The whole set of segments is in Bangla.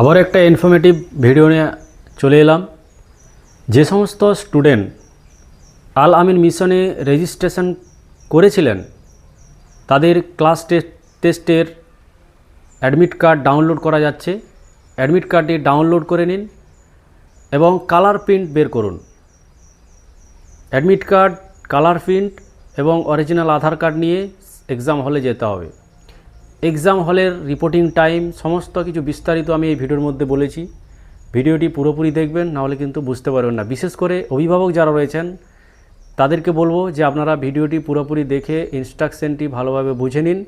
আবার একটা ইনফরমেটিভ ভিডিও নিয়ে চলে এলাম। যে সমস্ত স্টুডেন্ট আল আমিন মিশনে রেজিস্ট্রেশন করেছিলেন, তাদের ক্লাস টেস্ট টেস্টের অ্যাডমিট কার্ড ডাউনলোড করা যাচ্ছে। অ্যাডমিট কার্ডটি ডাউনলোড করে নিন এবং কালার প্রিন্ট বের করুন। অ্যাডমিট কার্ড কালার প্রিন্ট এবং অরিজিনাল আধার কার্ড নিয়ে এক্সাম হলে যেতে হবে। এক্সাম হলের রিপোর্টিং টাইম সমস্ত কিছু বিস্তারিত আমি এই ভিডিওর মধ্যে বলেছি। ভিডিওটি পুরোপুরি দেখবেন নাহলে কিন্তু বুঝতে পারবেন না। বিশেষ করে অভিভাবক যারা রয়েছেন, তাদেরকে বলব যে আপনারা ভিডিওটি পুরোপুরি দেখে ইনস্ট্রাকশনটি ভালোভাবে বুঝে নিন।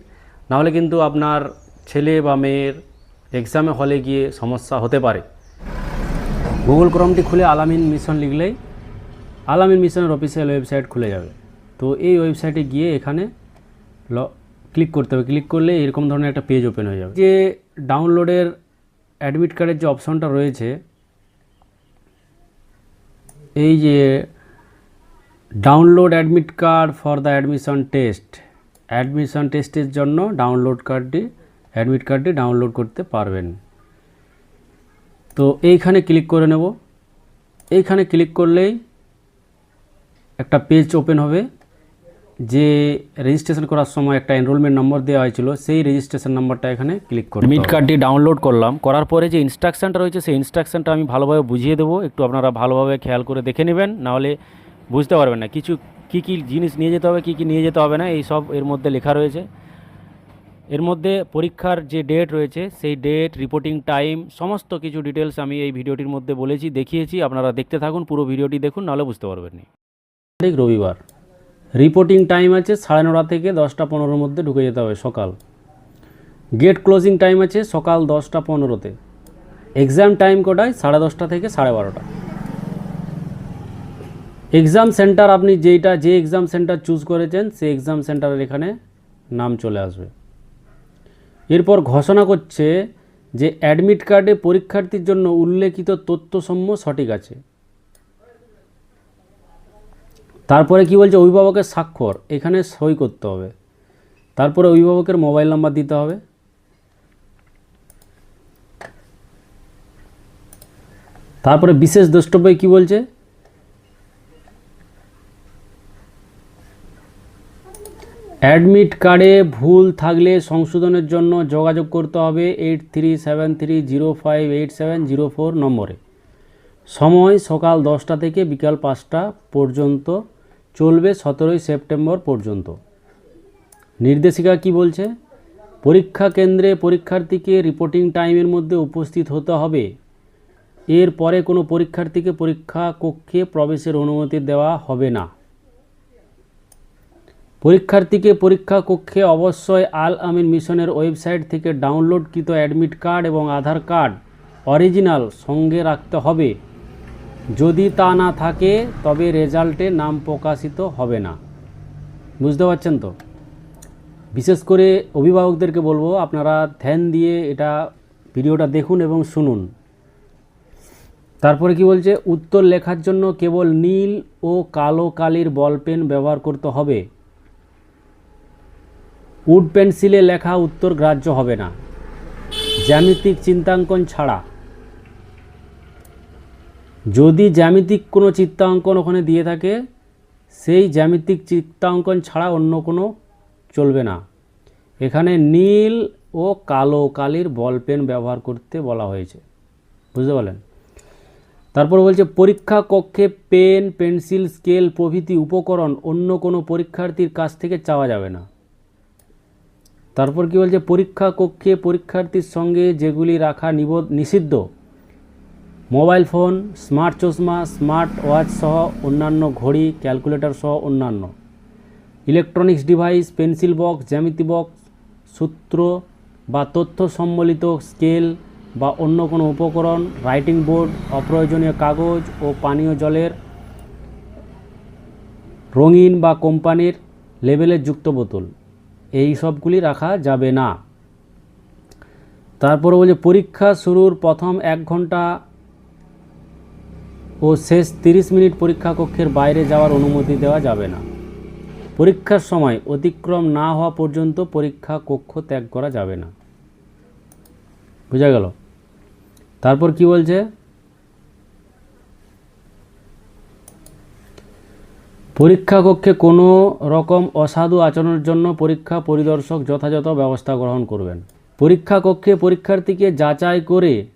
নাহলে কিন্তু আপনার ছেলে বা মেয়ের এক্সামে হলে গিয়ে সমস্যা হতে পারে। গুগল ক্রমটি খুলে আলামিন মিশন লিখলেই আলামিন মিশনের অফিসিয়াল ওয়েবসাইট খুলে যাবে। তো এই ওয়েবসাইটে গিয়ে এখানে ক্লিক করতে হবে। ক্লিক করলে এরকম ধরনের একটা পেজ ওপেন হয়ে যাবে। যে ডাউনলোডের অ্যাডমিট কার্ডের যে অপশানটা রয়েছে, এই যে download admit card for the admission test admission টেস্টের জন্য ডাউনলোড কার্ডটি অ্যাডমিট কার্ডটি ডাউনলোড করতে পারবেন। তো এইখানে ক্লিক করে নেব। এইখানে ক্লিক করলেই একটা পেজ ওপেন হবে। যে রেজিস্ট্রেশন করার সময় একটা এনরোলমেন্ট নম্বর দেওয়া হয়েছিল সেই রেজিস্ট্রেশন নাম্বারটা এখানে ক্লিক করে মিট কার্ডটি ডাউনলোড করলাম। করার পরে যে ইনস্ট্রাকশনটা রয়েছে সেই ইনস্ট্রাকশনটা আমি ভালোভাবে বুঝিয়ে দেবো। একটু আপনারা ভালোভাবে খেয়াল করে দেখে নেবেন নাহলে বুঝতে পারবেন না। কিছু কী কী জিনিস নিয়ে যেতে হবে কী কী নিয়ে যেতে হবে না এই সব এর মধ্যে লেখা রয়েছে। এর মধ্যে পরীক্ষার যে ডেট রয়েছে সেই ডেট রিপোর্টিং টাইম সমস্ত কিছু ডিটেলস আমি এই ভিডিওটির মধ্যে বলেছি দেখিয়েছি। আপনারা দেখতে থাকুন পুরো ভিডিওটি দেখুন নাহলে বুঝতে পারবেন না। রবিবার। রিপোর্টিং টাইম আছে সাড়ে নটা থেকে দশটা পনেরোর মধ্যে ঢুকে যেতে হবে সকাল। গেট ক্লোজিং টাইম আছে সকাল দশটা পনেরোতে। এক্সাম টাইম কটায়? সাড়ে দশটা থেকে সাড়ে বারোটা। এক্সাম সেন্টার আপনি যেইটা, যে এক্সাম সেন্টার চুজ করেছেন, সেই এক্সাম সেন্টারের এখানে নাম চলে আসবে। এরপর ঘোষণা করছে যে অ্যাডমিট কার্ডে পরীক্ষার্থীর জন্য উল্লেখিত তথ্যসমূহ সঠিক আছে। তারপরে কি বলছে? অভিভাবকের স্বাক্ষর। এখানে সই করতে হবে। তারপরে অভিভাবকের মোবাইল নাম্বার দিতে হবে। তারপরে বিশেষ দ্রষ্টব্য কি বলছে? অ্যাডমিট কার্ডে ভুল থাকলে সংশোধনের জন্য যোগাযোগ করতে হবে eight three seven three zero five eight seven zero four নম্বরে। সময় সকাল দশটা থেকে বিকাল পাঁচটা পর্যন্ত চলবে সতেরোই সেপ্টেম্বর পর্যন্ত। নির্দেশিকা কি বলছে? পরীক্ষা কেন্দ্রে পরীক্ষার্থীকে রিপোর্টিং টাইমের মধ্যে উপস্থিত হতে হবে। এর পরে কোনো পরীক্ষার্থীকে পরীক্ষা কক্ষে প্রবেশের অনুমতি দেওয়া হবে না। পরীক্ষার্থীকে পরীক্ষা কক্ষে অবশ্যই আল আমিন মিশনের ওয়েবসাইট থেকে ডাউনলোডকৃত অ্যাডমিট কার্ড এবং আধার কার্ড অরিজিনাল সঙ্গে রাখতে হবে। যদি তা না থাকে, তবে রেজাল্টে নাম প্রকাশিত হবে না। বুঝতে পারছেন তো? বিশেষ করে অভিভাবকদেরকে বলব, আপনারা ধ্যান দিয়ে এটা ভিডিওটা দেখুন এবং শুনুন। তারপরে কি বলছে? উত্তর লেখার জন্য কেবল নীল ও কালো কালির বল পেন ব্যবহার করতে হবে। উড পেন্সিলে লেখা উত্তর গ্রাহ্য হবে না। জ্যামিতিক চিন্তাঙ্কন ছাড়া। যদি জ্যামিতিক কোনো চিত্রাঙ্কন ওখানে দিয়ে থাকে, সেই জ্যামিতিক চিত্রাঙ্কন ছাড়া অন্য কোনো চলবে না। এখানে নীল ও কালো কালির বল পেন ব্যবহার করতে বলা হয়েছে। বুঝতে পারলেন? তারপর বলছে, পরীক্ষা কক্ষে পেন, পেন্সিল, স্কেল, প্রভৃতি উপকরণ অন্য কোনো পরীক্ষার্থীর কাছ থেকে চাওয়া যাবে না। তারপর কি বলছে, পরীক্ষা কক্ষে পরীক্ষার্থীর সঙ্গে যেগুলি রাখা নিবোধ নিষিদ্ধ মোবাইল ফোন, স্মার্ট চশমা, স্মার্ট ওয়াচ সহ অন্যান্য ঘড়ি, ক্যালকুলেটর সহ অন্যান্য। ইলেকট্রনিক্স ডিভাইস, পেন্সিল বক্স, জ্যামিতি বক্স, সূত্র বা তথ্য সম্বলিত স্কেল বা অন্য কোনো উপকরণ, রাইটিং বোর্ড, অপ্রয়োজনীয় কাগজ ও পানীয় জলের রঙিন বা কোম্পানির লেবেলের যুক্ত বোতল। এই সবগুলি রাখা যাবে না। তারপরে বলছে, পরীক্ষা শুরুর প্রথম এক ঘণ্টা ও শেষ তিরিশ মিনিট পরীক্ষা কক্ষের বাইরে যাওয়ার অনুমতি দেওয়া যাবে না। পরীক্ষার সময় অতিক্রম না হওয়া পর্যন্ত পরীক্ষা কক্ষ ত্যাগ করা যাবে না। বোঝা গেল? তারপর কি বলছে? পরীক্ষা কক্ষে কোনো রকম অসাধু আচরণের জন্য পরীক্ষা পরিদর্শক যথাযথ ব্যবস্থা গ্রহণ করবেন। পরীক্ষা কক্ষে পরীক্ষার্থীকে যাচাই করে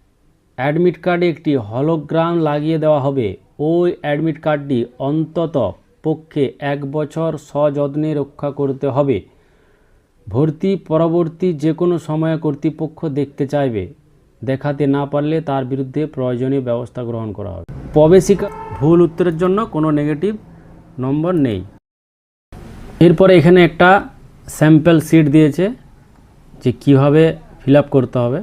অ্যাডমিট কার্ডে একটি হলোগ্রাম লাগিয়ে দেওয়া হবে। ওই অ্যাডমিট কার্ডটি অন্তত পক্ষে এক বছর সযত্নে রক্ষা করতে হবে। ভর্তি পরবর্তী যে কোনো সময়ে কর্তৃপক্ষ দেখতে চাইবে। দেখাতে না পারলে তার বিরুদ্ধে প্রয়োজনীয় ব্যবস্থা গ্রহণ করা হবে। প্রবেশিকা ভুল উত্তরের জন্য কোনো নেগেটিভ নম্বর নেই। এরপরে এখানে একটা স্যাম্পল সিট দিয়েছে যে কীভাবে ফিল করতে হবে।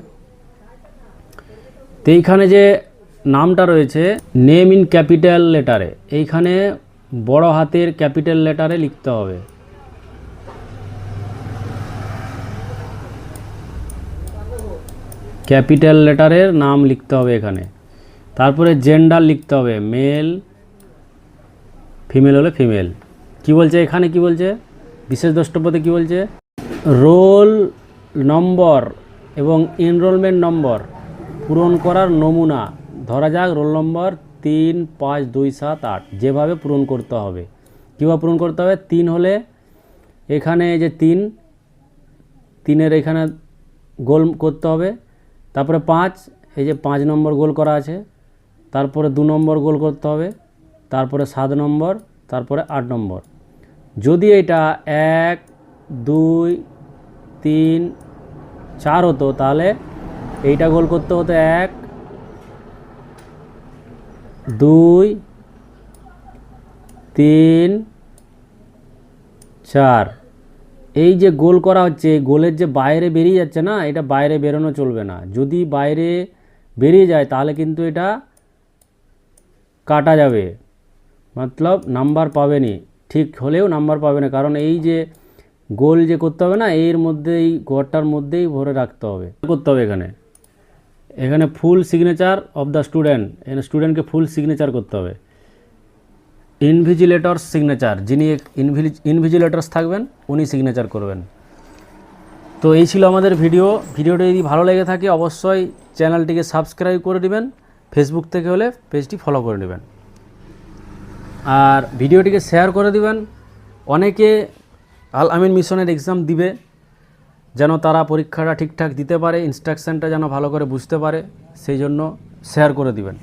তো এইখানে যে নামটা রয়েছে নেম ইন ক্যাপিটাল লেটারে এইখানে বড় হাতের ক্যাপিটাল লেটারে লিখতে হবে। ক্যাপিটাল লেটারের নাম লিখতে হবে এখানে। তারপরে জেন্ডার লিখতে হবে মেল ফিমেল হলে ফিমেল কি বলছে এখানে, কি বলছে? বিশেষ দ্রষ্টব্যতে কি বলছে? রোল নম্বর এবং এনরোলমেন্ট নম্বর পূরণ করার নমুনা। ধরা যাক, রোল নম্বর তিন, পাঁচ, দুই, সাত, আট। যেভাবে পূরণ করতে হবে। কীভাবে পূরণ করতে হবে? তিন হলে এখানে যে তিন, তিনের এখানে গোল করতে হবে। তারপরে পাঁচ, এই যে পাঁচ নম্বর গোল করা আছে। তারপরে দু নম্বর গোল করতে হবে। তারপরে সাত নম্বর, তারপরে আট নম্বর। যদি এটা এক, দুই, তিন, চার হতো, তাহলে এইটা গোল করতে হতো এক, দুই, তিন, চার। এই যে গোল করা হচ্ছে গোলের যে বাইরে বেরিয়ে যাচ্ছে না, এটা বাইরে বেরোনো চলবে না। যদি বাইরে বেরিয়ে যায়, তাহলে কিন্তু এটা কাটা যাবে। মতলব নাম্বার পাবেনি। ঠিক হলেও নাম্বার পাবে না কারণ এই যে গোল যে করতে হবে না, এর মধ্যেই ঘরটার মধ্যেই ভরে রাখতে হবে। করতে হবে এখানে। এখানে full signature of the student এখানে স্টুডেন্টকে ফুল সিগনেচার করতে হবে। ইনভিজিলেটর সিগনেচার যিনি ইনভিজিলেটরস থাকবেন, উনি সিগনেচার করবেন। তো এই ছিল আমাদের ভিডিও ভিডিওটা যদি ভালো লেগে থাকে, অবশ্যই চ্যানেলটিকে সাবস্ক্রাইব করে নেবেন ফেসবুক থেকে হলে পেজটি ফলো করে নেবেন। আর ভিডিওটিকে শেয়ার করে দিবেন। অনেকে আল আমিন মিশনের এক্সাম দিবে। যেন তারা পরীক্ষাটা ঠিকঠাক দিতে পারে ইনস্ট্রাকশানটা যেন ভালো করে বুঝতে পারে, সেই জন্য শেয়ার করে দিবেন।